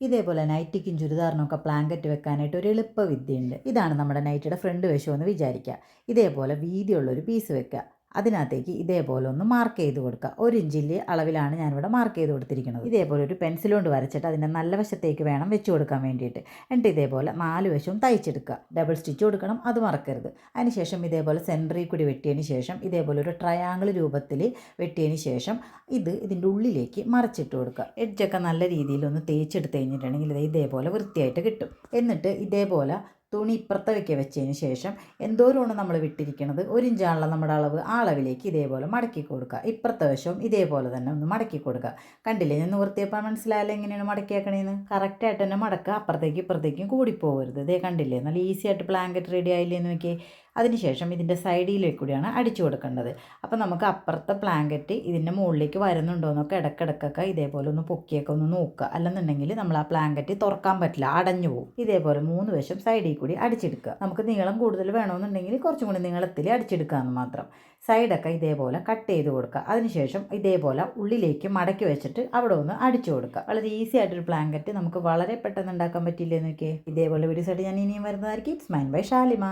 ഇതേപോലെ നൈറ്റിക്കും ചുരിദാറിനൊക്കെ പ്ലാങ്കറ്റ് വെക്കാനായിട്ട് ഒരു എളുപ്പ വിദ്യയുണ്ട് ഇതാണ് നമ്മുടെ നൈറ്റിയുടെ ഫ്രണ്ട് വശമെന്ന് വിചാരിക്കുക. ഇതേപോലെ വീതിയുള്ളൊരു പീസ് വെക്കുക. അതിനകത്തേക്ക് ഇതേപോലെ ഒന്ന് മാർക്ക് ചെയ്ത് കൊടുക്കുക ഒരു ഇഞ്ചിന്റെ അളവിലാണ് ഞാനിവിടെ മാർക്ക് ചെയ്ത് കൊടുത്തിരിക്കുന്നത്. ഇതേപോലെ ഒരു പെൻസിൽ കൊണ്ട് വരച്ചിട്ട് അതിന്റെ നല്ല വശത്തേക്ക് വേണം വെച്ച് കൊടുക്കാൻ വേണ്ടിയിട്ട്. എന്നിട്ട് ഇതേപോലെ നാല് വശവും തയ്ച്ചെടുക്കുക ഡബിൾ സ്റ്റിച്ച് കൊടുക്കണം അത് മറക്കരുത്. അതിനുശേഷം ഇതേപോലെ സെന്ററിൽ കൂടി വെട്ടിയതിന് ശേഷം ഇതേപോലെ ഒരു ട്രയാങ്കിൾ രൂപത്തിൽ വെട്ടിയതിന് ശേഷം ഇത് ഇതിന്റെ ഉള്ളിലേക്ക് മറച്ചിട്ട് കൊടുക്കുക എഡ്ജൊക്കെ നല്ല രീതിയിൽ ഒന്ന് തേച്ചെടുത്ത് കഴിഞ്ഞിട്ടുണ്ടെങ്കിൽ ഇത് ഇതേപോലെ വൃത്തിയായിട്ട് കിട്ടും. എന്നിട്ട് ഇതേപോലെ തുണി ഇപ്പുറത്തെ വയ്ക്കുക വെച്ചതിന് ശേഷം എന്തോരമാണ് നമ്മൾ വിട്ടിരിക്കുന്നത് ഒരു നമ്മുടെ അളവ്. ആ അളവിലേക്ക് ഇതേപോലെ മടക്കി കൊടുക്കുക. ഇപ്പുറത്തെ വശവും ഇതേപോലെ തന്നെ ഒന്ന് മടക്കി കൊടുക്കുക. കണ്ടില്ലേ? ഞാൻ നിവർത്തിയപ്പോൾ മനസ്സിലായാലും എങ്ങനെയാണ് മടക്കിയാക്കണേന്ന്. കറക്റ്റായിട്ട് തന്നെ മടക്കുക. അപ്പുറത്തേക്ക് ഇപ്പുറത്തേക്കും കൂടിപ്പോകരുത് ഇതേ കണ്ടില്ലേ? നല്ല ഈസി ആയിട്ട് ബ്ലാങ്കറ്റ് റെഡി ആയില്ലേ എന്ന് നോക്കിയേ. അതിനുശേഷം ഇതിന്റെ സൈഡിലേക്ക് കൂടിയാണ് അടിച്ചു കൊടുക്കേണ്ടത്. അപ്പോൾ നമുക്ക് അപ്പുറത്തെ പ്ലാങ്കറ്റ് ഇതിന്റെ മുകളിലേക്ക് വരുന്നുണ്ടോ എന്നൊക്കെ ഇടയ്ക്കിടയ്ക്കൊക്കെ ഇതേപോലെ ഒന്ന് പൊക്കിയൊക്കെ ഒന്ന് നോക്കുക. അല്ലെന്നുണ്ടെങ്കിൽ നമ്മൾ ആ പ്ലാങ്കറ്റ് തുറക്കാൻ പറ്റില്ല അടഞ്ഞു പോകും. ഇതേപോലെ മൂന്ന് വശം സൈഡിൽ കൂടി അടിച്ചെടുക്കുക. നമുക്ക് നീളം കൂടുതൽ വേണമെന്നുണ്ടെങ്കിൽ കുറച്ചും കൂടി നീളത്തിൽ അടിച്ചെടുക്കാമെന്ന് മാത്രം. സൈഡൊക്കെ ഇതേപോലെ കട്ട് ചെയ്ത് കൊടുക്കുക. അതിനുശേഷം ഇതേപോലെ ഉള്ളിലേക്ക് മടക്കി വെച്ചിട്ട് അവിടെ ഒന്ന് അടിച്ചു കൊടുക്കുക. വളരെ ഈസി ആയിട്ടൊരു പ്ലാങ്കറ്റ് നമുക്ക് വളരെ പെട്ടെന്ന് ഉണ്ടാക്കാൻ പറ്റില്ലേ നോക്കിയേ. ഇതേപോലെ വീഡിയോസ് ആയിട്ട് ഞാൻ ഇനിയും വരുന്നതായിരിക്കും. It's mine by Shalimar